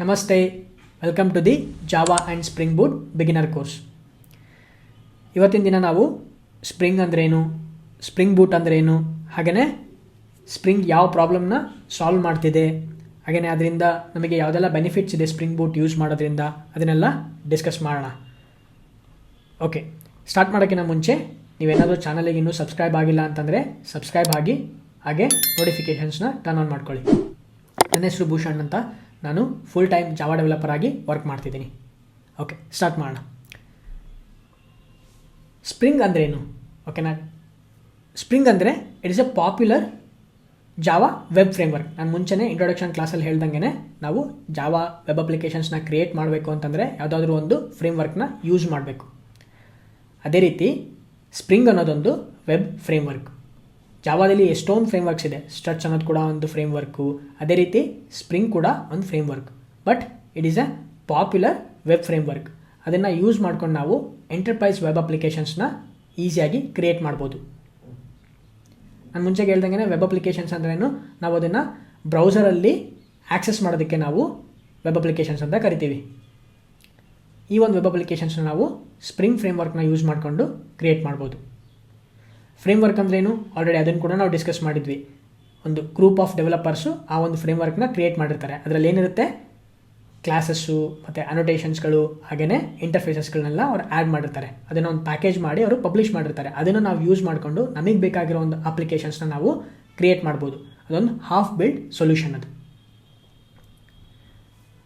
ನಮಸ್ತೆ welcome to the Java and Spring Boot beginner course ಇವತ್ತಿನ ದಿನ ನಾವು ಸ್ಪ್ರಿಂಗ್ ಅಂದ್ರೇನು ಸ್ಪ್ರಿಂಗ್ ಬೂಟ್ ಅಂದ್ರೇನು ಹಾಗೆಯೇ ಸ್ಪ್ರಿಂಗ್ ಯಾವ ಪ್ರಾಬ್ಲಮ್ನ ಸಾಲ್ವ್ ಮಾಡ್ತಿದೆ ಹಾಗೆಯೇ ಅದರಿಂದ ನಮಗೆ ಯಾವುದೆಲ್ಲ ಬೆನಿಫಿಟ್ಸ್ ಇದೆ ಸ್ಪ್ರಿಂಗ್ ಬೂಟ್ ಯೂಸ್ ಮಾಡೋದ್ರಿಂದ ಅದನ್ನೆಲ್ಲ ಡಿಸ್ಕಸ್ ಮಾಡೋಣ. ಓಕೆ ಸ್ಟಾರ್ಟ್ ಮಾಡೋಕ್ಕಿಂತ ಮುಂಚೆ ನೀವೇನಾದರೂ ಚಾನಲಿಗೆ ಇನ್ನೂ ಸಬ್ಸ್ಕ್ರೈಬ್ ಆಗಿಲ್ಲ ಅಂತಂದರೆ ಸಬ್ಸ್ಕ್ರೈಬ್ ಆಗಿ, ಹಾಗೆ ನೋಟಿಫಿಕೇಷನ್ಸ್ನ ಟರ್ನ್ ಆನ್ ಮಾಡ್ಕೊಳ್ಳಿ. ನನ್ನ ಹೆಸರು ಭೂಷಣ್ ಅಂತ. ನಾನು ಫುಲ್ ಟೈಮ್ ಜಾವಾ ಡೆವಲಪರ್ ಆಗಿ ವರ್ಕ್ ಮಾಡ್ತಿದ್ದೀನಿ. ಓಕೆ ಸ್ಟಾರ್ಟ್ ಮಾಡೋಣ. ಸ್ಪ್ರಿಂಗ್ ಅಂದ್ರೇನು ಓಕೆನಾ ಸ್ಪ್ರಿಂಗ್ ಅಂದರೆ it is a popular Java web framework ನಾನು ಮುಂಚೆನೇ ಇಂಟ್ರೊಡಕ್ಷನ್ ಕ್ಲಾಸಲ್ಲಿ ಹೇಳ್ದಂಗೆ ನಾವು ಜಾವಾ ವೆಬ್ ಅಪ್ಲಿಕೇಶನ್ಸ್ನ ಕ್ರಿಯೇಟ್ ಮಾಡಬೇಕು ಅಂತಂದರೆ ಯಾವುದಾದ್ರೂ ಒಂದು ಫ್ರೇಮ್ವರ್ಕ್ನ ಯೂಸ್ ಮಾಡಬೇಕು. ಅದೇ ರೀತಿ ಸ್ಪ್ರಿಂಗ್ ಅನ್ನೋದೊಂದು ವೆಬ್ ಫ್ರೇಮ್ವರ್ಕ್ ಜಾವಾದಲ್ಲಿ ಎಷ್ಟೊಂದು ಫ್ರೇಮ್ವರ್ಕ್ಸ್ ಇದೆ. ಸ್ಟ್ರಚ್ ಅನ್ನೋದು ಕೂಡ ಒಂದು ಫ್ರೇಮ್ವರ್ಕು ಅದೇ ರೀತಿ ಸ್ಪ್ರಿಂಗ್ ಕೂಡ ಒಂದು framework but it is a popular web framework ಅದನ್ನು ಯೂಸ್ ಮಾಡ್ಕೊಂಡು ನಾವು ಎಂಟರ್ಪ್ರೈಸ್ ವೆಬ್ ಅಪ್ಲಿಕೇಶನ್ಸ್ನ ಈಸಿಯಾಗಿ ಕ್ರಿಯೇಟ್ ಮಾಡ್ಬೋದು. ನಾನು ಮುಂಚೆ ಹೇಳ್ದಂಗೆ ವೆಬ್ ಅಪ್ಲಿಕೇಶನ್ಸ್ ಅಂದ್ರೇನು ನಾವು ಅದನ್ನು ಬ್ರೌಸರಲ್ಲಿ ಆಕ್ಸೆಸ್ ಮಾಡೋದಕ್ಕೆ ನಾವು ವೆಬ್ ಅಪ್ಲಿಕೇಶನ್ಸ್ ಅಂತ ಕರಿತೀವಿ. ಈ ಒಂದು ವೆಬ್ ಅಪ್ಲಿಕೇಶನ್ಸ್ನ ನಾವು ಸ್ಪ್ರಿಂಗ್ ಫ್ರೇಮ್ವರ್ಕ್ನ ಯೂಸ್ ಮಾಡಿಕೊಂಡು ಕ್ರಿಯೇಟ್ ಮಾಡ್ಬೋದು. ಫ್ರೇಮ್ವರ್ಕ್ ಅಂದ್ರೇನು ಆಲ್ರೆಡಿ ಅದನ್ನು ಕೂಡ ನಾವು ಡಿಸ್ಕಸ್ ಮಾಡಿದ್ವಿ. ಒಂದು ಗ್ರೂಪ್ ಆಫ್ ಡೆವಲಪರ್ಸು ಆ ಒಂದು ಫ್ರೇಮ್ವರ್ಕ್ನ ಕ್ರಿಯೇಟ್ ಮಾಡಿರ್ತಾರೆ. ಅದರಲ್ಲಿ ಏನಿರುತ್ತೆ? ಕ್ಲಾಸಸ್ಸು ಮತ್ತು ಅನೋಟೇಷನ್ಸ್ಗಳು ಹಾಗೆಯೇ ಇಂಟರ್ಫೇಸಸ್ಗಳನ್ನೆಲ್ಲ ಅವ್ರು ಆ್ಯಡ್ ಮಾಡಿರ್ತಾರೆ. ಅದನ್ನು ಒಂದು ಪ್ಯಾಕೇಜ್ ಮಾಡಿ ಅವರು ಪಬ್ಲಿಷ್ ಮಾಡಿರ್ತಾರೆ. ಅದನ್ನು ನಾವು ಯೂಸ್ ಮಾಡಿಕೊಂಡು ನಮಗೆ ಬೇಕಾಗಿರೋ ಒಂದು ಅಪ್ಲಿಕೇಶನ್ಸ್ನ ನಾವು ಕ್ರಿಯೇಟ್ ಮಾಡ್ಬೋದು. ಅದೊಂದು ಹಾಫ್ ಬಿಲ್ಡ್ ಸೊಲ್ಯೂಷನ್ ಅದು.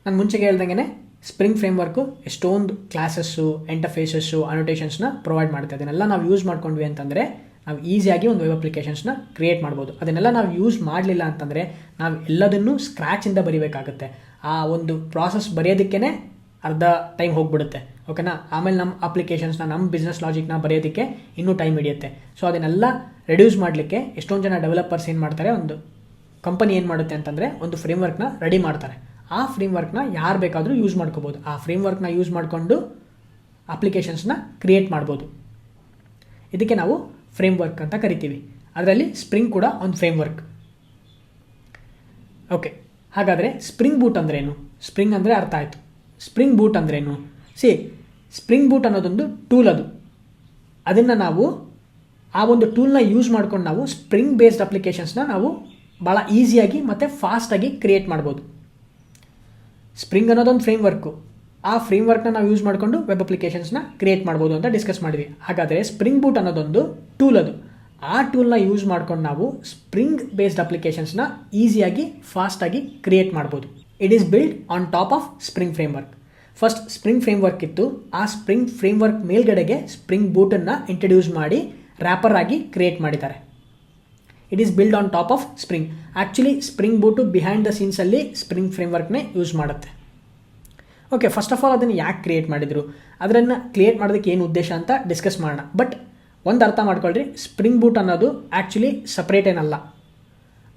ನಾನು ಮುಂಚೆಗೆ ಹೇಳ್ದಂಗೆ ಸ್ಪ್ರಿಂಗ್ ಫ್ರೇಮ್ವರ್ಕು ಎಷ್ಟೊಂದು ಕ್ಲಾಸಸ್ಸು ಇಂಟರ್ಫೇಸಸ್ಸು ಅನೋಟೇಷನ್ಸ್ನ ಪ್ರೊವೈಡ್ ಮಾಡುತ್ತೆ. ಅದನ್ನೆಲ್ಲ ನಾವು ಯೂಸ್ ಮಾಡ್ಕೊಂಡ್ವಿ ಅಂತಂದರೆ ನಾವು ಈಸಿಯಾಗಿ ಒಂದು ವೆಬ್ ಅಪ್ಲಿಕೇಶನ್ಸ್ನ ಕ್ರಿಯೇಟ್ ಮಾಡ್ಬೋದು. ಅದನ್ನೆಲ್ಲ ನಾವು ಯೂಸ್ ಮಾಡಲಿಲ್ಲ ಅಂತಂದರೆ ನಾವು ಎಲ್ಲದನ್ನು ಸ್ಕ್ರ್ಯಾಚಿಂದ ಬರಿಬೇಕಾಗುತ್ತೆ. ಆ ಒಂದು ಪ್ರಾಸೆಸ್ ಬರೆಯೋದಕ್ಕೇ ಅರ್ಧ ಟೈಮ್ ಹೋಗ್ಬಿಡುತ್ತೆ. ಓಕೆನಾ ಆಮೇಲೆ ನಮ್ಮ ಅಪ್ಲಿಕೇಶನ್ಸ್ನ ನಮ್ಮ ಬಿಸ್ನೆಸ್ ಲಾಜಿಕ್ನ ಬರೆಯೋದಕ್ಕೆ ಇನ್ನೂ ಟೈಮ್ ಹಿಡಿಯುತ್ತೆ. ಸೊ ಅದನ್ನೆಲ್ಲ ರೆಡ್ಯೂಸ್ ಮಾಡಲಿಕ್ಕೆ ಎಷ್ಟೊಂದು ಜನ ಡೆವಲಪರ್ಸ್ ಏನು ಮಾಡ್ತಾರೆ? ಒಂದು ಕಂಪನಿ ಏನು ಮಾಡುತ್ತೆ ಅಂತಂದರೆ ಒಂದು ಫ್ರೇಮ್ವರ್ಕ್ನ ರೆಡಿ ಮಾಡ್ತಾರೆ. ಆ ಫ್ರೇಮ್ವರ್ಕ್ನ ಯಾರು ಬೇಕಾದರೂ ಯೂಸ್ ಮಾಡ್ಕೋಬೋದು. ಆ ಫ್ರೇಮ್ವರ್ಕ್ನ ಯೂಸ್ ಮಾಡಿಕೊಂಡು ಅಪ್ಲಿಕೇಶನ್ಸ್ನ ಕ್ರಿಯೇಟ್ ಮಾಡ್ಬೋದು. ಇದಕ್ಕೆ ನಾವು ಫ್ರೇಮ್ವರ್ಕ್ ಅಂತ ಕರಿತೀವಿ. ಅದರಲ್ಲಿ ಸ್ಪ್ರಿಂಗ್ ಕೂಡ ಒಂದು ಫ್ರೇಮ್ ವರ್ಕ್ ಓಕೆ ಹಾಗಾದರೆ ಸ್ಪ್ರಿಂಗ್ ಬೂಟ್ ಅಂದ್ರೇನು? ಸ್ಪ್ರಿಂಗ್ ಅಂದರೆ ಅರ್ಥ ಆಯಿತು. ಸ್ಪ್ರಿಂಗ್ ಬೂಟ್ ಅಂದ್ರೇನು? ಸಿ ಸ್ಪ್ರಿಂಗ್ ಬೂಟ್ ಅನ್ನೋದೊಂದು ಟೂಲ್ ಅದು. ಅದನ್ನು ನಾವು ಆ ಒಂದು ಟೂಲ್ನ ಯೂಸ್ ಮಾಡ್ಕೊಂಡು ನಾವು ಸ್ಪ್ರಿಂಗ್ ಬೇಸ್ಡ್ ಅಪ್ಲಿಕೇಶನ್ಸ್ನ ನಾವು ಭಾಳ ಈಸಿಯಾಗಿ ಮತ್ತು ಫಾಸ್ಟಾಗಿ ಕ್ರಿಯೇಟ್ ಮಾಡ್ಬೋದು. ಸ್ಪ್ರಿಂಗ್ ಅನ್ನೋದೊಂದು ಫ್ರೇಮ್ವರ್ಕು ಆ ಫ್ರೇಮ್ ವರ್ಕ್ನ ನಾವು ಯೂಸ್ ಮಾಡಿಕೊಂಡು ವೆಬ್ ಅಪ್ಲಿಕೇಶನ್ಸ್ನ ಕ್ರಿಯೇಟ್ ಮಾಡ್ಬೋದು ಅಂತ ಡಿಸ್ಕಸ್ ಮಾಡಿದ್ವಿ. ಹಾಗಾದರೆ ಸ್ಪ್ರಿಂಗ್ ಬೂಟ್ ಅನ್ನೋದೊಂದು ಟೂಲ್ ಅದು. ಆ ಟೂಲ್ನ ಯೂಸ್ ಮಾಡ್ಕೊಂಡು ನಾವು ಸ್ಪ್ರಿಂಗ್ ಬೇಸ್ಡ್ ಅಪ್ಲಿಕೇಶನ್ಸ್ನ ಈಸಿಯಾಗಿ ಫಾಸ್ಟಾಗಿ ಕ್ರಿಯೇಟ್ ಮಾಡ್ಬೋದು. It is build on top of Spring framework first Spring framework ಇತ್ತು. ಆ ಸ್ಪ್ರಿಂಗ್ ಫ್ರೇಮ್ವರ್ಕ್ ಮೇಲ್ಗಡೆಗೆ ಸ್ಪ್ರಿಂಗ್ ಬೂಟನ್ನು ಇಂಟ್ರಡ್ಯೂಸ್ ಮಾಡಿ ರ್ಯಾಪರ್ ಆಗಿ ಕ್ರಿಯೇಟ್ ಮಾಡಿದ್ದಾರೆ. It is build on top of Spring actually Spring boot behind the ಸೀನ್ಸಲ್ಲಿ Spring ಫ್ರೇಮ್ವರ್ಕ್ನೇ use ಮಾಡುತ್ತೆ. Okay first of all ಅದನ್ನು ಯಾಕೆ ಕ್ರಿಯೇಟ್ ಮಾಡಿದರು? ಅದನ್ನು ಕ್ರಿಯೇಟ್ ಮಾಡೋದಕ್ಕೆ ಏನು ಉದ್ದೇಶ ಅಂತ ಡಿಸ್ಕಸ್ ಮಾಡೋಣ. ಬಟ್ ಒಂದು ಅರ್ಥ ಮಾಡ್ಕೊಳ್ರಿ. ಸ್ಪ್ರಿಂಗ್ ಬೂಟ್ ಅನ್ನೋದು ಆ್ಯಕ್ಚುಲಿ ಸಪ್ರೇಟ್ ಏನಲ್ಲ.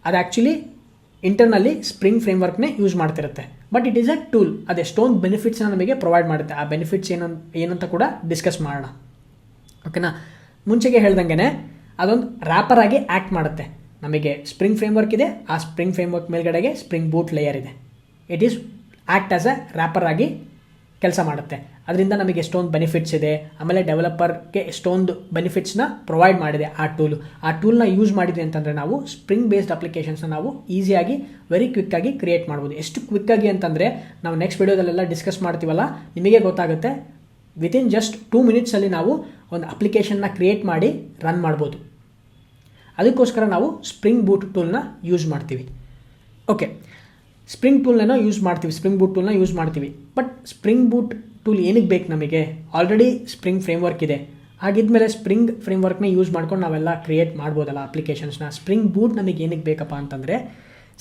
ಅದು ಆ್ಯಕ್ಚುಲಿ ಇಂಟರ್ನಲ್ಲಿ ಸ್ಪ್ರಿಂಗ್ ಫ್ರೇಮ್ವರ್ಕ್ನೇ use ಮಾಡ್ತಿರುತ್ತೆ. But it is a tool ಅದೆಷ್ಟೊಂದು ಬೆನಿಫಿಟ್ಸ್ನ ನಮಗೆ ಪ್ರೊವೈಡ್ ಮಾಡುತ್ತೆ. ಆ ಬೆನಿಫಿಟ್ಸ್ ಏನು ಏನಂತ ಕೂಡ ಡಿಸ್ಕಸ್ ಮಾಡೋಣ. ಓಕೆನಾ ಮುಂಚೆಗೆ ಹೇಳ್ದಂಗೆ ಅದೊಂದು ರ್ಯಾಪರ್ ಆಗಿ ಆ್ಯಕ್ಟ್ ಮಾಡುತ್ತೆ. ನಮಗೆ ಸ್ಪ್ರಿಂಗ್ ಫ್ರೇಮ್ವರ್ಕ್ ಇದೆ, ಆ ಸ್ಪ್ರಿಂಗ್ ಫ್ರೇಮ್ವರ್ಕ್ ಮೇಲ್ಗಡೆಗೆ ಸ್ಪ್ರಿಂಗ್ ಬೂಟ್ ಲೇಯರ್ ಇದೆ. It is act as a wrapper ಆಗಿ ಕೆಲಸ ಮಾಡುತ್ತೆ. ಅದರಿಂದ ನಮಗೆ ಎಷ್ಟೊಂದು ಬೆನಿಫಿಟ್ಸ್ ಇದೆ. ಆಮೇಲೆ ಡೆವಲಪರ್ಗೆ ಎಷ್ಟೊಂದು ಬೆನಿಫಿಟ್ಸ್ನ ಪ್ರೊವೈಡ್ ಮಾಡಿದೆ ಆ ಟೂಲು ಆ ಟೂಲ್ನ ಯೂಸ್ ಮಾಡಿದೆ ಅಂತಂದರೆ ನಾವು ಸ್ಪ್ರಿಂಗ್ ಬೇಸ್ಡ್ ಅಪ್ಲಿಕೇಶನ್ಸ್ನ ನಾವು ಈಸಿಯಾಗಿ ವೆರಿ ಕ್ವಿಕ್ಕಾಗಿ ಕ್ರಿಯೇಟ್ ಮಾಡ್ಬೋದು. ಎಷ್ಟು ಕ್ವಿಕ್ಕಾಗಿ ಅಂತಂದರೆ ನಾವು ನೆಕ್ಸ್ಟ್ ವೀಡಿಯೋದಲ್ಲೆಲ್ಲ ಡಿಸ್ಕಸ್ ಮಾಡ್ತೀವಲ್ಲ, ನಿಮಗೆ ಗೊತ್ತಾಗುತ್ತೆ ವಿತಿನ್ ಜಸ್ಟ್ ಟೂ ಮಿನಿಟ್ಸಲ್ಲಿ ನಾವು ಒಂದು ಅಪ್ಲಿಕೇಶನ್ನ ಕ್ರಿಯೇಟ್ ಮಾಡಿ ರನ್ ಮಾಡ್ಬೋದು. ಅದಕ್ಕೋಸ್ಕರ ನಾವು ಸ್ಪ್ರಿಂಗ್ ಬೂಟ್ ಟೂಲ್ನ ಯೂಸ್ ಮಾಡ್ತೀವಿ. ಓಕೆ ಸ್ಪ್ರಿಂಗ್ ಟೂಲ್ನ ಯೂಸ್ ಮಾಡ್ತೀವಿ ಸ್ಪ್ರಿಂಗ್ ಬೂಟ್ ಟೂಲ್ನ ಯೂಸ್ ಮಾಡ್ತೀವಿ. ಬಟ್ ಸ್ಪ್ರಿಂಗ್ ಬೂಟ್ ಟೂಲ್ ಏನಕ್ಕೆ ಬೇಕು ನಮಗೆ? ಆಲ್ರೆಡಿ ಸ್ಪ್ರಿಂಗ್ ಫ್ರೇಮ್ವರ್ಕ್ ಇದೆ. ಹಾಗಿದ್ಮೇಲೆ ಸ್ಪ್ರಿಂಗ್ ಫ್ರೇಮ್ವರ್ಕ್ನ ಯೂಸ್ ಮಾಡ್ಕೊಂಡು ನಾವೆಲ್ಲ ಕ್ರಿಯೇಟ್ ಮಾಡ್ಬೋದಲ್ಲ ಅಪ್ಲಿಕೇಶನ್ಸ್ನ ಸ್ಪ್ರಿಂಗ್ ಬೂಟ್ ನಮಗೆ ಏನಕ್ಕೆ ಬೇಕಪ್ಪ ಅಂತಂದರೆ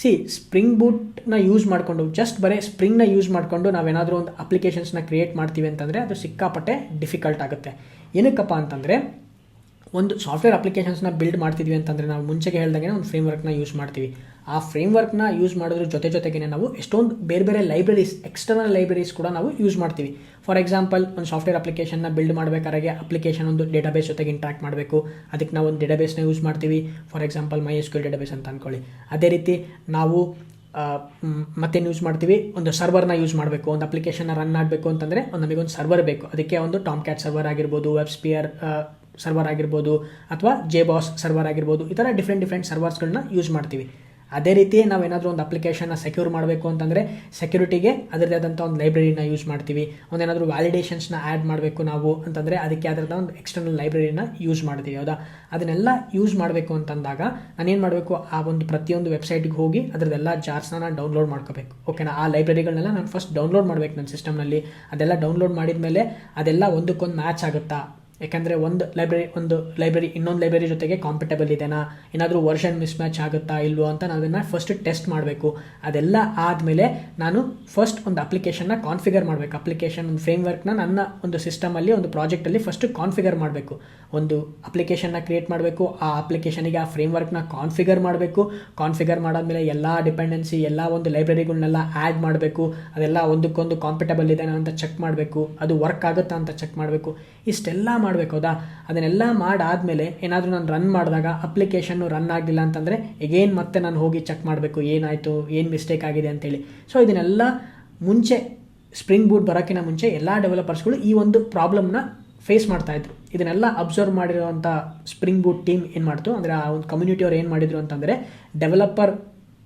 ಸಿ ಸ್ಪ್ರಿಂಗ್ ಬೂಟ್ನ ಯೂಸ್ ಮಾಡಿಕೊಂಡು ಜಸ್ಟ್ ಬರೀ ಸ್ಪ್ರಿಂಗ್ನ ಯೂಸ್ ಮಾಡಿಕೊಂಡು ನಾವೇನಾದರೂ ಒಂದು ಅಪ್ಲಿಕೇಶನ್ಸ್ನ ಕ್ರಿಯೇಟ್ ಮಾಡ್ತೀವಿ ಅಂತಂದರೆ ಅದು ಸಿಕ್ಕಾಪಟ್ಟೆ ಡಿಫಿಕಲ್ಟ್ ಆಗುತ್ತೆ. ಏನಕ್ಕಪ್ಪ ಅಂತಂದರೆ ಒಂದು ಸಾಫ್ಟ್ವೇರ್ ಅಪ್ಲಿಕೇಶನ್ಸ್ನ ಬಿಲ್ಡ್ ಮಾಡ್ತಿದ್ವಿ ಅಂತಂದರೆ ನಾವು ಮುಂಚೆಗೆ ಹೇಳ್ದಂಗೆ ಒಂದು ಫ್ರೇಮ್ ವರ್ಕ್ನ ಯೂಸ್ ಮಾಡ್ತೀವಿ. ಆ ಫ್ರೇಮ್ ವರ್ಕ್ನ ಯೂಸ್ ಮಾಡೋದ್ರ ಜೊತೆ ಜೊತೆಗೇ ನಾವು ಎಷ್ಟೊಂದು ಬೇರೆ ಬೇರೆ ಲೈಬ್ರರೀಸ್ ಎಕ್ಸ್ಟರ್ನಲ್ ಲೈಬ್ರರೀಸ್ ಕೂಡ ನಾವು ಯೂಸ್ ಮಾಡ್ತೀವಿ. ಫಾರ್ ಎಕ್ಸಾಂಪಲ್ ಒಂದು ಸಾಫ್ಟ್ವೇರ್ ಅಪ್ಲಿಕೇಶನ್ನ ಬಿಲ್ಡ್ ಮಾಡಬೇಕಾದ್ರೆ ಅಪ್ಲಿಕೇಶನ್ ಒಂದು ಡೇಟಾಬೇಸ್ ಜೊತೆಗೆ ಇಂಟ್ರಾಕ್ಟ್ ಮಾಡಬೇಕು. ಅದಕ್ಕೆ ನಾವು ಒಂದು ಡೇಟಾಬೇಸ್ನ ಯೂಸ್ ಮಾಡ್ತೀವಿ. For example my S database ಅಂತ ಅಂದ್ಕೊಳ್ಳಿ ಅದೇ ರೀತಿ ನಾವು ಮತ್ತೇನು ಯೂಸ್ ಮಾಡ್ತೀವಿ. ಒಂದು ಸರ್ವರ್ನ ಯೂಸ್ ಮಾಡಬೇಕು, ಒಂದು ಅಪ್ಲಿಕೇಶನ್ನ ರನ್ ಆಗಬೇಕು ಅಂತಂದರೆ ಒಂದು ನಮಗೊಂದು ಸರ್ವರ್ ಬೇಕು. ಅದಕ್ಕೆ ಒಂದು ಟಾಮ್ ಕ್ಯಾಟ್ ಸರ್ವರ್ ಆಗಿರ್ಬೋದು ವೆಬ್ ಸ್ಪಿಯರ್ ಸರ್ವರ್ ಆಗಿರ್ಬೋದು, ಅಥವಾ ಜೆ ಬಾಸ್ ಸರ್ವರ್ ಆಗಿರ್ಬೋದು, ಈ ಥರ ಡಿಫ್ರೆಂಟ್ ಡಿಫ್ರೆಂಟ್ ಸರ್ವರ್ಸ್ಗಳನ್ನ ಯೂಸ್ ಮಾಡ್ತೀವಿ. ಅದೇ ರೀತಿ ನಾವು ಏನಾದರೂ ಒಂದು ಅಪ್ಲಿಕೇಶನ್ನ ಸೆಕ್ಯೂರ್ ಮಾಡಬೇಕು ಅಂತಂದರೆ ಸೆಕ್ಯೂರಿಟಿಗೆ ಅದರದೇ ಆದಂಥ ಒಂದು ಲೈಬ್ರರಿನ ಯೂಸ್ ಮಾಡ್ತೀವಿ. ಒಂದೇನಾದರೂ ವ್ಯಾಲಿಡೇಷನ್ಸ್ನ ಆ್ಯಡ್ ಮಾಡಬೇಕು ನಾವು ಅಂತಂದರೆ ಅದಕ್ಕೆ ಅದರದ ಒಂದು ಎಕ್ಸ್ಟರ್ನಲ್ ಲೈಬ್ರರಿನ ಯೂಸ್ ಮಾಡ್ತೀವಿ, ಹೌದಾ? ಅದನ್ನೆಲ್ಲ ಯೂಸ್ ಮಾಡಬೇಕು ಅಂತಂದಾಗ ನಾನೇನು ಮಾಡಬೇಕು? ಆ ಒಂದು ಪ್ರತಿಯೊಂದು ವೆಬ್ಸೈಟ್ಗೆ ಹೋಗಿ ಅದರದೆಲ್ಲ ಜಾರ್ಸ್ನ ನಾನು ಡೌನ್ಲೋಡ್ ಮಾಡ್ಕೋಬೇಕು. ಓಕೆನಾ ಆ ಲೈಬ್ರರಿಗಳನ್ನೆಲ್ಲ ನಾನು ಫಸ್ಟ್ ಡೌನ್ಲೋಡ್ ಮಾಡಬೇಕು ನನ್ನ ಸಿಸ್ಟಮ್ನಲ್ಲಿ ಅದೆಲ್ಲ ಡೌನ್ಲೋಡ್ ಮಾಡಿದ ಮೇಲೆ ಅದೆಲ್ಲ ಒಂದಕ್ಕೊಂದು ಮ್ಯಾಚ್ ಆಗುತ್ತಾ? ಯಾಕಂದರೆ ಒಂದು ಲೈಬ್ರರಿ ಒಂದು ಲೈಬ್ರರಿ ಇನ್ನೊಂದು ಲೈಬ್ರರಿ ಜೊತೆಗೆ ಕಾಂಪಿಟೇಬಲ್ ಇದೆಯಾ ಏನಾದರೂ ವರ್ಷನ್ ಮಿಸ್ ಮ್ಯಾಚ್ ಆಗುತ್ತಾ ಇಲ್ವೋ ಅಂತ ನಾನು ಅದನ್ನು ಫಸ್ಟ್ ಟೆಸ್ಟ್ ಮಾಡಬೇಕು. ಅದೆಲ್ಲ ಆದಮೇಲೆ ನಾನು ಫಸ್ಟ್ ಒಂದು ಅಪ್ಲಿಕೇಶನ್ನ ಕಾನ್ಫಿಗರ್ ಮಾಡಬೇಕು. ಅಪ್ಲಿಕೇಶನ್ ಒಂದು ಫ್ರೇಮ್ವರ್ಕ್ನ ನನ್ನ ಒಂದು ಸಿಸ್ಟಮಲ್ಲಿ ಒಂದು ಪ್ರಾಜೆಕ್ಟಲ್ಲಿ ಫಸ್ಟ್ ಕಾನ್ಫಿಗರ್ ಮಾಡಬೇಕು. ಒಂದು ಅಪ್ಲಿಕೇಶನ್ನ ಕ್ರಿಯೇಟ್ ಮಾಡಬೇಕು, ಆ ಅಪ್ಲಿಕೇಶನಿಗೆ ಆ ಫ್ರೇಮ್ವರ್ಕ್ನ ಕಾನ್ಫಿಗರ್ ಮಾಡಬೇಕು. ಕಾನ್ಫಿಗರ್ ಮಾಡಾದ್ಮೇಲೆ ಎಲ್ಲ ಡಿಪೆಂಡೆನ್ಸಿ ಎಲ್ಲ ಒಂದು ಲೈಬ್ರರಿಗಳನ್ನೆಲ್ಲ ಆ್ಯಡ್ ಮಾಡಬೇಕು. ಅದೆಲ್ಲ ಒಂದಕ್ಕೊಂದು ಕಾಂಪಿಟೇಬಲ್ ಇದೆಯಾ ಅಂತ ಚೆಕ್ ಮಾಡಬೇಕು. ಅದು ವರ್ಕ್ ಆಗುತ್ತಾ ಅಂತ ಚೆಕ್ ಮಾಡಬೇಕು. ಇಷ್ಟೆಲ್ಲ ಮಾಡಬೇಕು, ಹೌದಾ? ಅದನ್ನೆಲ್ಲ ಮಾಡಾದಮೇಲೆ ಏನಾದರೂ ನಾನು ರನ್ ಮಾಡಿದಾಗ ಅಪ್ಲಿಕೇಶನ್ನು ರನ್ ಆಗಲಿಲ್ಲ ಅಂತಂದರೆ ಎಗೇನ್ ಮತ್ತೆ ನಾನು ಹೋಗಿ ಚೆಕ್ ಮಾಡಬೇಕು, ಏನಾಯಿತು, ಏನು ಮಿಸ್ಟೇಕ್ ಆಗಿದೆ ಅಂತೇಳಿ. ಸೊ ಇದನ್ನೆಲ್ಲ ಮುಂಚೆ ಸ್ಪ್ರಿಂಗ್ ಬೂಟ್ ಬರೋಕ್ಕಿಂತ ಮುಂಚೆ ಎಲ್ಲ ಡೆವಲಪರ್ಸ್ಗಳು ಈ ಒಂದು ಪ್ರಾಬ್ಲಮ್ನ ಫೇಸ್ ಮಾಡ್ತಾಯಿದ್ರು ಇದನ್ನೆಲ್ಲ ಅಬ್ಸರ್ವ್ ಮಾಡಿರೋವಂಥ ಸ್ಪ್ರಿಂಗ್ ಬೂಟ್ ಟೀಮ್ ಏನು ಮಾಡ್ತು ಅಂದರೆ ಆ ಒಂದು ಕಮ್ಯುನಿಟಿ ಅವ್ರು ಏನು ಮಾಡಿದ್ರು ಅಂತಂದರೆ ಡೆವಲಪರ್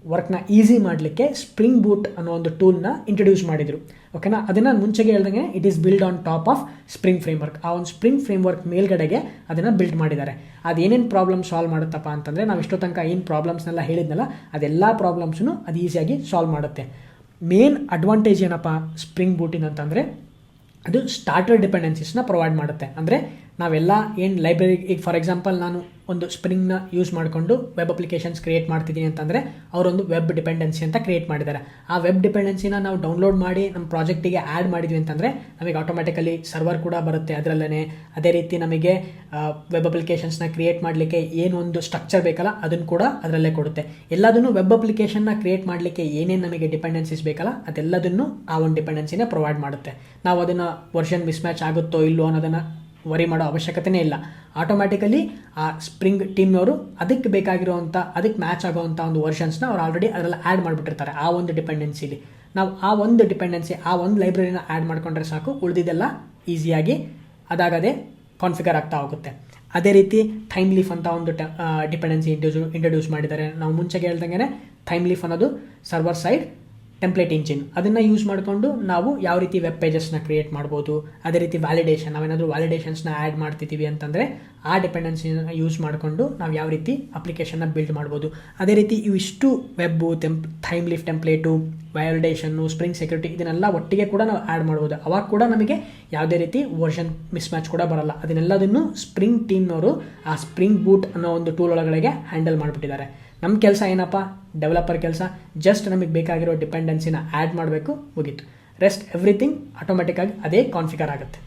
ವರ್ಕ್ನ ಈಸಿ ಮಾಡಲಿಕ್ಕೆ ಸ್ಪ್ರಿಂಗ್ ಬೂಟ್ ಅನ್ನೋ ಒಂದು ಟೂಲ್ನ ಇಂಟ್ರೊಡ್ಯೂಸ್ ಮಾಡಿದರು. ಓಕೆನಾ ಅದನ್ನು ಮುಂಚೆಗೆ ಹೇಳ್ದಂಗೆ it is build on top of Spring framework ಆ ಒಂದು ಸ್ಪ್ರಿಂಗ್ ಫ್ರೇಮ್ವರ್ಕ್ ಮೇಲ್ಗಡೆಗೆ ಅದನ್ನು ಬಿಲ್ಡ್ ಮಾಡಿದ್ದಾರೆ. ಅದೇನೇನು ಪ್ರಾಬ್ಲಮ್ ಸಾಲ್ವ್ ಮಾಡುತ್ತಪ್ಪ ಅಂತಂದರೆ ನಾವು ಇಷ್ಟೋ ತನಕ ಏನು ಪ್ರಾಬ್ಲಮ್ಸ್ನೆಲ್ಲ ಹೇಳಿದ್ನಲ್ಲ, ಅದೆಲ್ಲ ಪ್ರಾಬ್ಲಮ್ಸ್ನು ಅದು ಈಸಿಯಾಗಿ ಸಾಲ್ವ್ ಮಾಡುತ್ತೆ. ಮೇನ್ ಅಡ್ವಾಂಟೇಜ್ ಏನಪ್ಪ ಸ್ಪ್ರಿಂಗ್ ಬೂಟಿನ ಅಂತಂದರೆ ಅದು ಸ್ಟಾರ್ಟರ್ ಡಿಪೆಂಡೆನ್ಸೀಸ್ನ ಪ್ರೊವೈಡ್ ಮಾಡುತ್ತೆ. ಅಂದರೆ ನಾವೆಲ್ಲ ಏನು ಲೈಬ್ರರಿ ಈಗ ಫಾರ್ ಎಕ್ಸಾಂಪಲ್ ನಾನು ಒಂದು ಸ್ಪ್ರಿಂಗ್ನ ಯೂಸ್ ಮಾಡಿಕೊಂಡು ವೆಬ್ ಅಪ್ಲಿಕೇಶನ್ಸ್ ಕ್ರಿಯೇಟ್ ಮಾಡ್ತಿದ್ದೀನಿ ಅಂತಂದರೆ ಅವರೊಂದು ವೆಬ್ ಡಿಪೆಂಡೆನ್ಸಿ ಅಂತ ಕ್ರಿಯೇಟ್ ಮಾಡಿದ್ದಾರೆ. ಆ ವೆಬ್ ಡಿಪೆಂಡೆನ್ಸಿನ ನಾವು ಡೌನ್ಲೋಡ್ ಮಾಡಿ ನಮ್ಮ ಪ್ರಾಜೆಕ್ಟಿಗೆ ಆ್ಯಡ್ ಮಾಡಿದ್ವಿ ಅಂತಂದರೆ ನಮಗೆ ಆಟೋಮೆಟಿಕಲಿ ಸರ್ವರ್ ಕೂಡ ಬರುತ್ತೆ ಅದರಲ್ಲೇ ಅದೇ ರೀತಿ ನಮಗೆ ವೆಬ್ ಅಪ್ಲಿಕೇಶನ್ಸ್ನ ಕ್ರಿಯೇಟ್ ಮಾಡಲಿಕ್ಕೆ ಒಂದು ಸ್ಟ್ರಕ್ಚರ್ ಬೇಕಲ್ಲ ಅದನ್ನು ಕೂಡ ಅದರಲ್ಲೇ ಕೊಡುತ್ತೆ. ಎಲ್ಲದನ್ನು ವೆಬ್ ಅಪ್ಲಿಕೇಶನ್ನ ಕ್ರಿಯೇಟ್ ಮಾಡಲಿಕ್ಕೆ ಏನೇನು ನಮಗೆ ಡಿಪೆಂಡೆನ್ಸೀಸ್ ಬೇಕಲ್ಲ ಅದೆಲ್ಲದನ್ನು ಆ ಒಂದು ಡಿಪೆಂಡೆನ್ಸಿನ ಪ್ರೊವೈಡ್ ಮಾಡುತ್ತೆ. ನಾವು ಅದನ್ನು ವರ್ಷನ್ ಮಿಸ್ ಮ್ಯಾಚ್ ಆಗುತ್ತೋ ಇಲ್ಲೋ ಅನ್ನೋದನ್ನು ವರಿ ಮಾಡೋ ಅವಶ್ಯಕತೆನೇ ಇಲ್ಲ. ಆಟೋಮ್ಯಾಟಿಕಲಿ ಆ ಸ್ಪ್ರಿಂಗ್ ಟೀಮ್ನವರು ಅದಕ್ಕೆ ಬೇಕಾಗಿರುವಂಥ ಅದಕ್ಕೆ ಮ್ಯಾಚ್ ಆಗೋವಂಥ ಒಂದು ವರ್ಷನ್ಸ್ನ ಅವ್ರು ಆಲ್ರೆಡಿ ಅದರಲ್ಲಿ ಆ್ಯಡ್ ಮಾಡಿಬಿಟ್ಟಿರ್ತಾರೆ. ಆ ಒಂದು ಡಿಪೆಂಡೆನ್ಸಿಲಿ ನಾವು ಆ ಒಂದು ಡಿಪೆಂಡೆನ್ಸಿ ಆ ಒಂದು ಲೈಬ್ರರಿನ ಆ್ಯಡ್ ಮಾಡಿಕೊಂಡ್ರೆ ಸಾಕು. ಉಳಿದಿದ್ದೆಲ್ಲ ಈಸಿಯಾಗಿ ಅದಾಗದೆ ಕಾನ್ಫಿಗರ್ ಆಗ್ತಾ ಹೋಗುತ್ತೆ. ಅದೇ ರೀತಿ ಥೈಮ್ ಲೀಫ್ ಅಂತ ಒಂದು ಡಿಪೆಂಡೆನ್ಸಿ ಇಂಟ್ರೊಡ್ಯೂ ಇಂಟ್ರೊಡ್ಯೂಸ್ ಮಾಡಿದ್ದಾರೆ. ನಾವು ಮುಂಚೆಗೆ ಹೇಳ್ದಂಗೆ ಥೈಮ್ ಲೀಫ್ ಅನ್ನೋದು ಸರ್ವರ್ ಸೈಡ್ ಟೆಂಪ್ಲೇಟ್ ಇಂಜಿನ್ ಅದನ್ನು ಯೂಸ್ ಮಾಡಿಕೊಂಡು ನಾವು ಯಾವ ರೀತಿ ವೆಬ್ ಪೇಜಸ್ನ ಕ್ರಿಯೇಟ್ ಮಾಡ್ಬೋದು, ಅದೇ ರೀತಿ ವ್ಯಾಲಿಡೇಷನ್ ನಾವೇನಾದರೂ ವ್ಯಾಲಿಡೇಷನ್ಸ್ನ ಆ್ಯಡ್ ಮಾಡ್ತಿದ್ದೀವಿ ಅಂತಂದರೆ ಆ ಡಿಪೆಂಡೆನ್ಸಿನ ಯೂಸ್ ಮಾಡಿಕೊಂಡು ನಾವು ಯಾವ ರೀತಿ ಅಪ್ಲಿಕೇಶನ್ನ ಬಿಲ್ಡ್ ಮಾಡ್ಬೋದು. ಅದೇ ರೀತಿ ಇವಿಷ್ಟು web ಟೆಂಪ್ Thymeleaf template validation Spring security ಇದನ್ನೆಲ್ಲ ಒಟ್ಟಿಗೆ ಕೂಡ ನಾವು ಆ್ಯಡ್ ಮಾಡ್ಬೋದು. ಅವಾಗ ಕೂಡ ನಮಗೆ ಯಾವುದೇ ರೀತಿ ವರ್ಷನ್ ಮಿಸ್ ಮ್ಯಾಚ್ ಕೂಡ ಬರಲ್ಲ. ಅದನ್ನೆಲ್ಲದನ್ನು ಸ್ಪ್ರಿಂಗ್ ಟೀಮ್ನವರು ಆ ಸ್ಪ್ರಿಂಗ್ ಬೂಟ್ ಅನ್ನೋ ಒಂದು ಟೂಲ್ ಒಳಗಡೆಗೆ ಹ್ಯಾಂಡಲ್ ಮಾಡಿಬಿಟ್ಟಿದ್ದಾರೆ. ನಮ್ಮ ಕೆಲಸ ಏನಪ್ಪ? ಡೆವಲಪರ್ ಕೆಲಸ. ಜಸ್ಟ್ ನಮಗೆ ಬೇಕಾಗಿರೋ ಡಿಪೆಂಡೆನ್ಸಿನ ಆ್ಯಡ್ ಮಾಡಬೇಕು, ಮುಗೀತು. ರೆಸ್ಟ್ ಎವ್ರಿಥಿಂಗ್ ಆಟೋಮೆಟಿಕ್ಕಾಗಿ ಅದೇ ಕಾನ್ಫಿಗರ್ ಆಗುತ್ತೆ.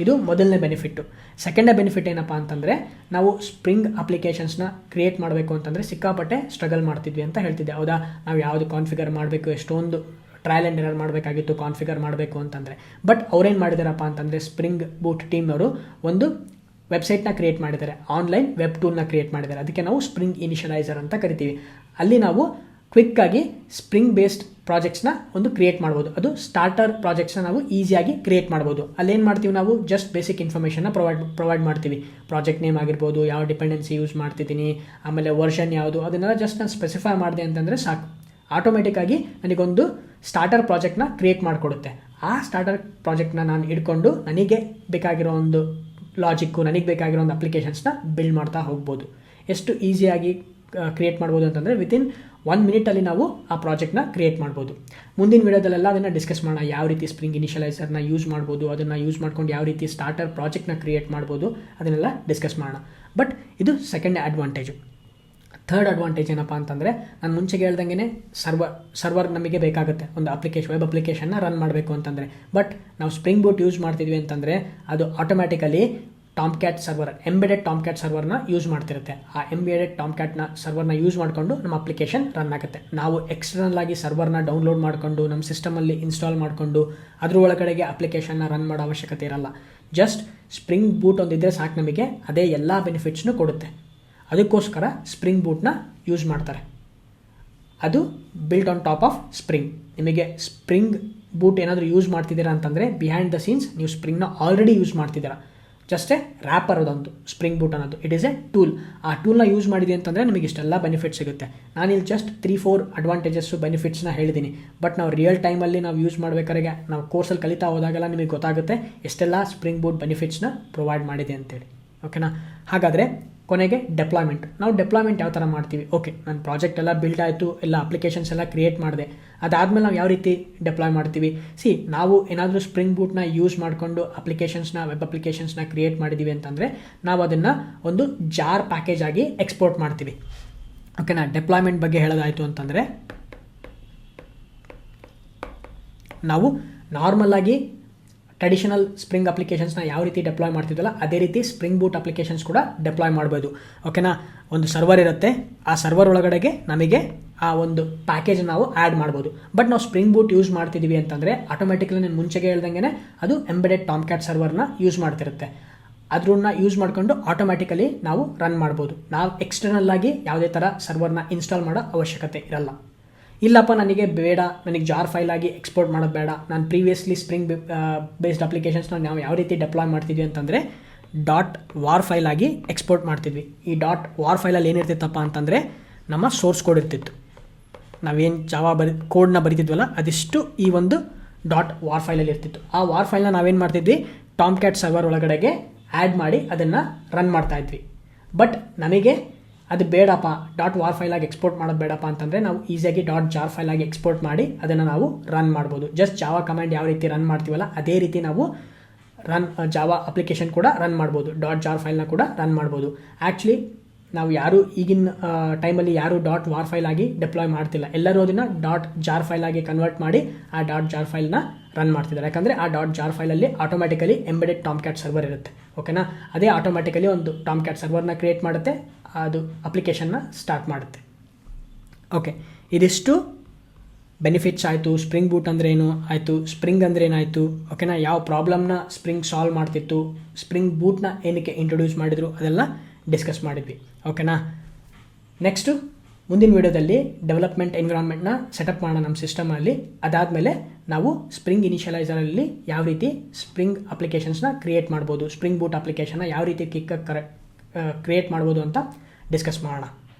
ಇದು ಮೊದಲನೇ ಬೆನಿಫಿಟ್ಟು ಸೆಕೆಂಡೇ ಬೆನಿಫಿಟ್ ಏನಪ್ಪ ಅಂತಂದರೆ, ನಾವು ಸ್ಪ್ರಿಂಗ್ ಅಪ್ಲಿಕೇಶನ್ಸ್ನ ಕ್ರಿಯೇಟ್ ಮಾಡಬೇಕು ಅಂತಂದರೆ ಸಿಕ್ಕಾಪಟ್ಟೆ ಸ್ಟ್ರಗಲ್ ಮಾಡ್ತಿದ್ವಿ ಅಂತ ಹೇಳ್ತಿದ್ದೆ. ಹೌದಾ? ನಾವು ಯಾವುದು ಕಾನ್ಫಿಗರ್ ಮಾಡಬೇಕು, ಎಷ್ಟೊಂದು ಟ್ರಯಲ್ ಆ್ಯಂಡ್ ಎರರ್ ಮಾಡಬೇಕಾಗಿತ್ತು ಕಾನ್ಫಿಗರ್ ಮಾಡಬೇಕು ಅಂತಂದರೆ. ಬಟ್ ಅವ್ರೇನು ಮಾಡಿದಾರಪ್ಪ ಅಂತಂದರೆ ಸ್ಪ್ರಿಂಗ್ ಬೂಟ್ ಟೀಮ್ನವರು ಒಂದು ವೆಬ್ಸೈಟ್ನ ಕ್ರಿಯೇಟ್ ಮಾಡಿದ್ದಾರೆ. ಆನ್ಲೈನ್ ವೆಬ್ ಟೂಲ್ನ ಕ್ರಿಯೇಟ್ ಮಾಡಿದ್ದಾರೆ. ಅದಕ್ಕೆ ನಾವು ಸ್ಪ್ರಿಂಗ್ ಇನಿಷಿಯಲೈಸರ್ ಅಂತ ಕರಿತೀವಿ. ಅಲ್ಲಿ ನಾವು ಕ್ವಿಕ್ಕಾಗಿ ಸ್ಪ್ರಿಂಗ್ ಬೇಸ್ಡ್ ಪ್ರಾಜೆಕ್ಟ್ಸ್ನ ಒಂದು ಕ್ರಿಯೇಟ್ ಮಾಡ್ಬೋದು. ಅದು ಸ್ಟಾರ್ಟರ್ ಪ್ರಾಜೆಕ್ಟ್ಸ್ನ ನಾವು ಈಸಿಯಾಗಿ ಕ್ರಿಯೇಟ್ ಮಾಡ್ಬೋದು. ಅಲ್ಲೇನು ಮಾಡ್ತೀವಿ ನಾವು? ಜಸ್ಟ್ ಬೇಸಿಕ್ ಇನ್ಫಾರ್ಮೇಷನ್ನ ಪ್ರೊವೈಡ್ ಪ್ರೊವೈಡ್ ಮಾಡ್ತೀವಿ. ಪ್ರಾಜೆಕ್ಟ್ ನೇಮ್ ಆಗಿರ್ಬೋದು, ಯಾವ ಡಿಪೆಂಡೆನ್ಸಿ ಯೂಸ್ ಮಾಡ್ತಿದ್ದೀನಿ, ಆಮೇಲೆ ವರ್ಷನ್ ಯಾವುದು, ಅದನ್ನೆಲ್ಲ ಜಸ್ಟ್ ನಾನು ಸ್ಪೆಸಿಫೈ ಮಾಡಿದೆ ಅಂತಂದರೆ ಸಾಕು. ಆಟೋಮೆಟಿಕ್ಕಾಗಿ ನನಗೊಂದು ಸ್ಟಾರ್ಟರ್ ಪ್ರಾಜೆಕ್ಟ್ನ ಕ್ರಿಯೇಟ್ ಮಾಡಿಕೊಡುತ್ತೆ. ಆ ಸ್ಟಾರ್ಟರ್ ಪ್ರಾಜೆಕ್ಟ್ನ ನಾನು ಇಟ್ಕೊಂಡು ನನಗೆ ಬೇಕಾಗಿರೋ ಒಂದು ಲಾಜಿಕ್ಕು ನನಗೆ ಬೇಕಾಗಿರೋ ಒಂದು ಅಪ್ಲಿಕೇಶನ್ಸ್ನ ಬಿಲ್ಡ್ ಮಾಡ್ತಾ ಹೋಗ್ಬೋದು. ಎಷ್ಟು ಈಸಿಯಾಗಿ ಕ್ರಿಯೇಟ್ ಮಾಡ್ಬೋದು ಅಂತಂದರೆ ವಿತಿನ್ ಒನ್ ಮಿನಿಟಲ್ಲಿ ನಾವು ಆ ಪ್ರಾಜೆಕ್ಟ್ನ ಕ್ರಿಯೇಟ್ ಮಾಡ್ಬೋದು. ಮುಂದಿನ ವಿಡಿಯೋದಲ್ಲೆಲ್ಲ ಅದನ್ನು ಡಿಸ್ಕಸ್ ಮಾಡೋಣ. ಯಾವ ರೀತಿ ಸ್ಪ್ರಿಂಗ್ ಇನಿಷಿಯಲೈಸರ್ನ ಯೂಸ್ ಮಾಡ್ಬೋದು, ಅದನ್ನು ಯೂಸ್ ಮಾಡ್ಕೊಂಡು ಯಾವ ರೀತಿ ಸ್ಟಾರ್ಟರ್ ಪ್ರಾಜೆಕ್ಟ್ನ ಕ್ರಿಯೇಟ್ ಮಾಡ್ಬೋದು, ಅದನ್ನೆಲ್ಲ ಡಿಸ್ಕಸ್ ಮಾಡೋಣ. ಬಟ್ ಇದು ಸೆಕೆಂಡ್ ಅಡ್ವಾಂಟೇಜು ಥರ್ಡ್ ಅಡ್ವಾಂಟೇಜ್ ಏನಪ್ಪ ಅಂತಂದರೆ, ನಾನು ಮುಂಚೆಗೆ ಹೇಳ್ದಂಗೆ ಸರ್ವರ್ ಸರ್ವರ್ ನಮಗೆ ಬೇಕಾಗುತ್ತೆ ಒಂದು ಅಪ್ಲಿಕೇಶನ್ ವೆಬ್ ಅಪ್ಲಿಕೇಶನ್ನ ರನ್ ಮಾಡಬೇಕು ಅಂತಂದರೆ. ಬಟ್ ನಾವು ಸ್ಪ್ರಿಂಗ್ ಬೂಟ್ ಯೂಸ್ ಮಾಡ್ತಿದ್ವಿ ಅಂತಂದರೆ, ಅದು automatically Tomcat server embedded Tomcat ಸರ್ವರ್ನ use ಮಾಡ್ತಿರುತ್ತೆ. ಆ ಎಂಬೆಡೆಡ್ ಟಾಮ್ ಕ್ಯಾಟ್ನ ಸರ್ವರ್ನ ಯೂಸ್ ಮಾಡಿಕೊಂಡು ನಮ್ಮ ಅಪ್ಲಿಕೇಶನ್ ರನ್ ಆಗುತ್ತೆ. ನಾವು ಎಕ್ಸ್ಟರ್ನಲ್ ಆಗಿ ಸರ್ವರ್ನ ಡೌನ್ಲೋಡ್ ಮಾಡಿಕೊಂಡು, ನಮ್ಮ ಸಿಸ್ಟಮಲ್ಲಿ ಇನ್ಸ್ಟಾಲ್ ಮಾಡಿಕೊಂಡು, ಅದ್ರ ಒಳಗಡೆಗೆ ಅಪ್ಲಿಕೇಶನ್ನ ರನ್ ಮಾಡೋ ಅವಶ್ಯಕತೆ ಇರಲ್ಲ. ಜಸ್ಟ್ ಸ್ಪ್ರಿಂಗ್ ಬೂಟ್ ಒಂದಿದ್ದರೆ ಸಾಕು ನಮಗೆ, ಅದೇ ಎಲ್ಲ ಬೆನಿಫಿಟ್ಸ್ನು ಕೊಡುತ್ತೆ. ಅದಕ್ಕೋಸ್ಕರ ಸ್ಪ್ರಿಂಗ್ ಬೂಟ್ನ ಯೂಸ್ ಮಾಡ್ತಾರೆ. ಅದು built on top of Spring ನಿಮಗೆ ಸ್ಪ್ರಿಂಗ್ ಬೂಟ್ ಏನಾದರೂ ಯೂಸ್ ಮಾಡ್ತಿದ್ದೀರಾ ಅಂತಂದರೆ ಬಿಹೈಂಡ್ ದ ಸೀನ್ಸ್ ನೀವು ಸ್ಪ್ರಿಂಗ್ನ ಆಲ್ರೆಡಿ ಯೂಸ್ ಮಾಡ್ತಿದ್ದೀರಾ. ಜಸ್ಟ್ ಎ ರ್ಯಾಪರ್ ಅದಂತು ಸ್ಪ್ರಿಂಗ್ ಬೂಟ್ ಅನ್ನೋದು. ಇಟ್ ಈಸ್ ಎ ಟೂಲ್ ಆ ಟೂಲ್ನ ಯೂಸ್ ಮಾಡಿದೆ ಅಂತಂದರೆ ನಿಮಗೆ ಇಷ್ಟೆಲ್ಲ ಬೆನಿಫಿಟ್ ಸಿಗುತ್ತೆ. ನಾನಿಲ್ಲಿ ಜಸ್ಟ್ ತ್ರೀ ಫೋರ್ ಅಡ್ವಾಂಟೇಜಸ್ಸು ಬೆನಿಫಿಟ್ಸ್ನ ಹೇಳಿದ್ದೀನಿ. ಬಟ್ ನಾವು ರಿಯಲ್ ಟೈಮಲ್ಲಿ ನಾವು ಯೂಸ್ ಮಾಡಬೇಕಾದ್ರೆ, ನಾವು ಕೋರ್ಸಲ್ಲಿ ಕಲಿತಾ ಹೋದಾಗೆಲ್ಲ ನಿಮಗೆ ಗೊತ್ತಾಗುತ್ತೆ ಎಷ್ಟೆಲ್ಲ ಸ್ಪ್ರಿಂಗ್ ಬೂಟ್ ಬೆನಿಫಿಟ್ಸ್ನ ಪ್ರೊವೈಡ್ ಮಾಡಿದೆ ಅಂತೇಳಿ. ಓಕೆನಾ ಹಾಗಾದರೆ ಕೊನೆಗೆ ಡೆಪ್ಲಾಯ್ಮೆಂಟ್ ನಾವು ಡೆಪ್ಲಾಯ್ಮೆಂಟ್ ಯಾವ ಥರ ಮಾಡ್ತೀವಿ? ಓಕೆ ನನ್ನ ಪ್ರಾಜೆಕ್ಟ್ ಎಲ್ಲ ಬಿಲ್ಡ್ ಆಯಿತು, ಎಲ್ಲ ಅಪ್ಲಿಕೇಶನ್ಸ್ ಎಲ್ಲ ಕ್ರಿಯೇಟ್ ಮಾಡಿದೆ. ಅದಾದಮೇಲೆ ನಾವು ಯಾವ ರೀತಿ ಡೆಪ್ಲಾಯ್ ಮಾಡ್ತೀವಿ? ಸಿ ನಾವು ಏನಾದರೂ ಸ್ಪ್ರಿಂಗ್ ಬೂಟ್ನ ಯೂಸ್ ಮಾಡಿಕೊಂಡು ಅಪ್ಲಿಕೇಶನ್ಸ್ನ ವೆಬ್ ಅಪ್ಲಿಕೇಶನ್ಸ್ನ ಕ್ರಿಯೇಟ್ ಮಾಡಿದ್ದೀವಿ ಅಂತಂದರೆ ನಾವು ಅದನ್ನು ಒಂದು ಜಾರ್ ಪ್ಯಾಕೇಜ್ ಆಗಿ ಎಕ್ಸ್ಪೋರ್ಟ್ ಮಾಡ್ತೀವಿ. ಓಕೆನಾ ಡೆಪ್ಲಾಯ್ಮೆಂಟ್ ಬಗ್ಗೆ ಹೇಳೋದಾಯಿತು ಅಂತಂದರೆ ನಾವು ನಾರ್ಮಲ್ ಆಗಿ ಟ್ರೆಡಿಷನಲ್ ಸ್ಪ್ರಿಂಗ್ ಅಪ್ಲಿಕೇಶನ್ಸ್ನ ಯಾವ ರೀತಿ ಡೆಪ್ಲಾಯ್ ಮಾಡ್ತಿದ್ದಲ್ಲ, ಅದೇ ರೀತಿ ಸ್ಪ್ರಿಂಗ್ ಬೂಟ್ ಅಪ್ಲಿಕೇಶನ್ಸ್ ಕೂಡ ಡೆಪ್ಲಾಯ್ ಮಾಡ್ಬೋದು. ಓಕೆನಾ ಒಂದು ಸರ್ವರ್ ಇರುತ್ತೆ. ಆ ಸರ್ವರ್ ಒಳಗಡೆಗೆ ನಮಗೆ ಆ ಒಂದು ಪ್ಯಾಕೇಜ್ ನಾವು ಆ್ಯಡ್ ಮಾಡ್ಬೋದು. ಬಟ್ ನಾವು ಸ್ಪ್ರಿಂಗ್ ಬೂಟ್ ಯೂಸ್ ಮಾಡ್ತಿದ್ದೀವಿ ಅಂತಂದರೆ ಆಟೋಮೆಟಿಕಲಿ ನಾನು ಮುಂಚೆಗೆ ಹೇಳ್ದಂಗೆ ಅದು ಎಂಬೆಡೆಡ್ ಟಾಮ್ ಕ್ಯಾಟ್ ಸರ್ವರ್ನ ಯೂಸ್ ಮಾಡ್ತಿರುತ್ತೆ. ಅದ್ರನ್ನ ಯೂಸ್ ಮಾಡಿಕೊಂಡು ಆಟೋಮ್ಯಾಟಿಕಲಿ ನಾವು ರನ್ ಮಾಡ್ಬೋದು. ನಾವು ಎಕ್ಸ್ಟರ್ನಲ್ ಆಗಿ ಯಾವುದೇ ಥರ ಸರ್ವರ್ನ ಇನ್ಸ್ಟಾಲ್ ಮಾಡೋ ಅವಶ್ಯಕತೆ ಇರಲ್ಲ. ಇಲ್ಲಪ್ಪ, ನನಗೆ ಬೇಡ. ನನಗೆ ಜಾರ್ ಫೈಲ್ ಆಗಿ ಎಕ್ಸ್ಪೋರ್ಟ್ ಮಾಡೋದು ಬೇಡ. ನಾನು ಪ್ರೀವಿಯಸ್ಲಿ ಸ್ಪ್ರಿಂಗ್ ಬೇಸ್ಡ್ ಅಪ್ಲಿಕೇಶನ್ಸ್ನ ನಾವು ಯಾವ ರೀತಿ ಡೆಪ್ಲಾಯ್ ಮಾಡ್ತಿದ್ವಿ ಅಂತಂದರೆ ಡಾಟ್ ವಾರ್ ಆಗಿ ಎಕ್ಸ್ಪೋರ್ಟ್ ಮಾಡ್ತಿದ್ವಿ. ಈ ಡಾಟ್ ವಾರ್ ಫೈಲಲ್ಲಿ ಏನಿರ್ತಿತ್ತಪ್ಪ ಅಂತಂದರೆ ನಮ್ಮ ಸೋರ್ಸ್ ಕೋಡ್ ಇರ್ತಿತ್ತು. ನಾವೇನು ಜಾವ ಬರಿ ಕೋಡ್ನ ಬರಿತಿದ್ವಲ್ಲ, ಅದಿಷ್ಟು ಈ ಒಂದು ಡಾಟ್ ವಾರ್ ಫೈಲಲ್ಲಿ ಇರ್ತಿತ್ತು. ಆ ವಾರ್ ಫೈಲ್ನ ನಾವೇನು ಮಾಡ್ತಿದ್ವಿ? ಟಾಮ್ ಕ್ಯಾಟ್ ಸರ್ವರ್ ಒಳಗಡೆಗೆ ಆ್ಯಡ್ ಮಾಡಿ ಅದನ್ನು ರನ್ ಮಾಡ್ತಾ ಇದ್ವಿ. ಬಟ್ ನಮಗೆ ಅದು ಬೇಡಪ್ಪ ಡಾಟ್ ವಾರ್ ಫೈಲ್ ಆಗಿ ಎಕ್ಸ್ಪೋರ್ಟ್ ಮಾಡೋದು ಬೇಡಪ್ಪ ಅಂತಂದರೆ ನಾವು ಈಸಿಯಾಗಿ ಡಾಟ್ ಜಾರ್ ಫೈಲ್ ಆಗಿ ಎಕ್ಸ್ಪೋರ್ಟ್ ಮಾಡಿ ಅದನ್ನು ನಾವು ರನ್ ಮಾಡ್ಬೋದು. ಜಸ್ಟ್ ಜಾವ ಕಮಾಂಡ್ ಯಾವ ರೀತಿ ರನ್ ಮಾಡ್ತೀವಲ್ಲ, ಅದೇ ರೀತಿ ನಾವು ರನ್ ಜಾವ ಅಪ್ಲಿಕೇಶನ್ ಕೂಡ ರನ್ ಮಾಡ್ಬೋದು. ಡಾಟ್ ಜಾರ್ ಫೈಲ್ನ ಕೂಡ ರನ್ ಮಾಡ್ಬೋದು. ಆ್ಯಕ್ಚುಲಿ ನಾವು ಯಾರು ಈಗಿನ ಟೈಮಲ್ಲಿ ಯಾರು ಡಾಟ್ ವಾರ್ ಫೈಲ್ ಆಗಿ ಡೆಪ್ಲಾಯ್ ಮಾಡ್ತಿಲ್ಲ. ಎಲ್ಲರೂ ಅದನ್ನು ಡಾಟ್ ಜಾರ್ ಫೈಲ್ ಆಗಿ ಕನ್ವರ್ಟ್ ಮಾಡಿ ಆ ಡಾಟ್ ಜಾರ್ ಫೈಲ್ನ ರನ್ ಮಾಡ್ತಿದ್ದಾರೆ. ಯಾಕಂದರೆ ಆ ಡಾಟ್ ಜಾರ್ ಫೈಲಲ್ಲಿ automatically embedded Tomcat server ಇರುತ್ತೆ. ಓಕೆನಾ ಅದೇ ಆಟೋಮೆಟಿಕಲಿ ಒಂದು ಟಾಮ್ ಕ್ಯಾಟ್ ಸರ್ವರ್ನ ಕ್ರಿಯೇಟ್ ಮಾಡುತ್ತೆ. ಅದು ಅಪ್ಲಿಕೇಶನ್ನ ಸ್ಟಾರ್ಟ್ ಮಾಡುತ್ತೆ. ಓಕೆ ಇದಿಷ್ಟು ಬೆನಿಫಿಟ್ಸ್ ಆಯಿತು. ಸ್ಪ್ರಿಂಗ್ ಬೂಟ್ ಅಂದರೆ ಏನು? ಆಯಿತು. ಸ್ಪ್ರಿಂಗ್ ಅಂದರೆ ಏನಾಯಿತು? ಓಕೆನಾ ಯಾವ ಪ್ರಾಬ್ಲಮ್ನ ಸ್ಪ್ರಿಂಗ್ ಸಾಲ್ವ್ ಮಾಡ್ತಿತ್ತು? ಸ್ಪ್ರಿಂಗ್ ಬೂಟ್ನ ಏನಕ್ಕೆ ಇಂಟ್ರೊಡ್ಯೂಸ್ ಮಾಡಿದ್ರು? ಅದೆಲ್ಲ ಡಿಸ್ಕಸ್ ಮಾಡಿದ್ವಿ. ಓಕೆನಾ ನೆಕ್ಸ್ಟು ಮುಂದಿನ ವೀಡಿಯೋದಲ್ಲಿ ಡೆವಲಪ್ಮೆಂಟ್ ಎನ್ವಿರಾನ್ಮೆಂಟ್ನ ಸೆಟಪ್ ಮಾಡೋಣ ನಮ್ಮ ಸಿಸ್ಟಮಲ್ಲಿ ಅದಾದಮೇಲೆ ನಾವು ಸ್ಪ್ರಿಂಗ್ ಇನಿಷಿಯಲೈಸರಲ್ಲಿ ಯಾವ ರೀತಿ ಸ್ಪ್ರಿಂಗ್ ಅಪ್ಲಿಕೇಶನ್ಸ್ನ ಕ್ರಿಯೇಟ್ ಮಾಡ್ಬೋದು. ಸ್ಪ್ರಿಂಗ್ ಬೂಟ್ ಅಪ್ಲಿಕೇಶನ್ನ ಯಾವ ರೀತಿ ಕಿಕ್ಕ ಕರೆ ಕ್ರಿಯೇಟ್ ಮಾಡ್ಬೋದು ಅಂತ ಡಿಸ್ಕಸ್ ಮಾಡೋಣ.